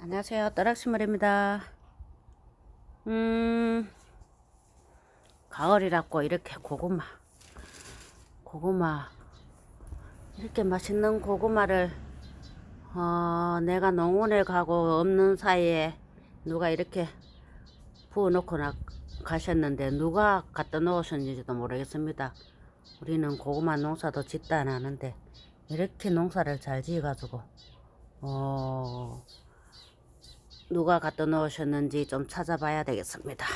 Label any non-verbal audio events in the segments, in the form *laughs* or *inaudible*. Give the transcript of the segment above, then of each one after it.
안녕하세요. 떠락시물입니다. 음, 가을이라고 이렇게 고구마, 고구마, 이렇게 맛있는 고구마를, 어, 내가 농원에 가고 없는 사이에 누가 이렇게 부어놓고 나 가셨는데 누가 갖다 놓으셨는지도 모르겠습니다. 우리는 고구마 농사도 짓다 안 하는데 이렇게 농사를 잘 지어가지고, 어, 누가 갖다 놓으셨는지 좀 찾아봐야 되겠습니다.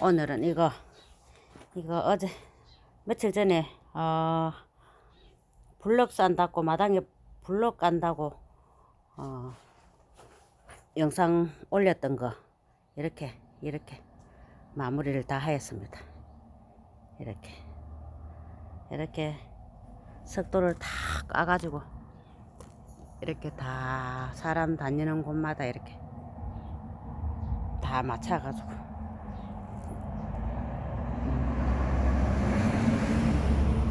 오늘은 이거 이거 어제 며칠 전에 어 블럭 산다고 마당에 블럭 간다고 어 영상 올렸던 거 이렇게 이렇게 마무리를 다 하였습니다. 이렇게 이렇게 석도를 다 까가지고 이렇게 다 사람 다니는 곳마다 이렇게 다 맞춰가지고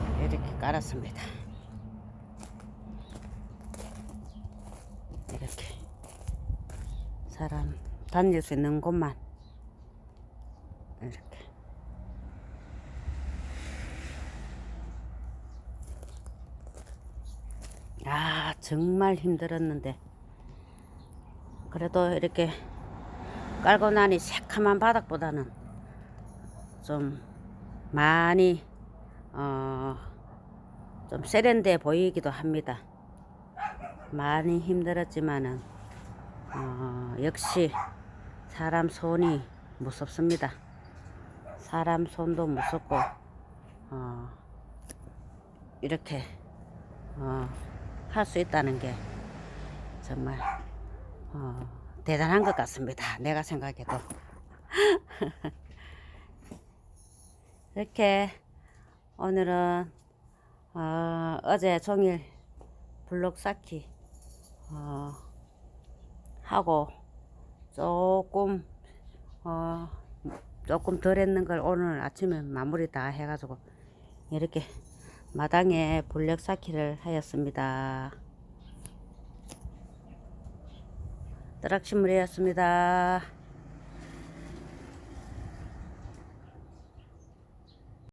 음, 이렇게 깔았습니다. 이렇게 사람 다닐 수 있는 곳만 이렇게 아 정말 힘들었는데 그래도 이렇게 깔고 나니 새카만 바닥보다는 좀 많이 어, 좀 세련돼 보이기도 합니다. 많이 힘들었지만은 어, 역시 사람 손이 무섭습니다. 사람 손도 무섭고 어, 이렇게 어, 할 수 있다는 게 정말 어, 대단한 것 같습니다. 내가 생각해도 *laughs* 이렇게 오늘은 어, 어제 종일 블록 쌓기 어, 하고 조금 어, 조금 덜 했는 걸 오늘 아침에 마무리 다 해가지고 이렇게 마당에 블럭 쌓기를 하였습니다. 뜨락신물이었습니다.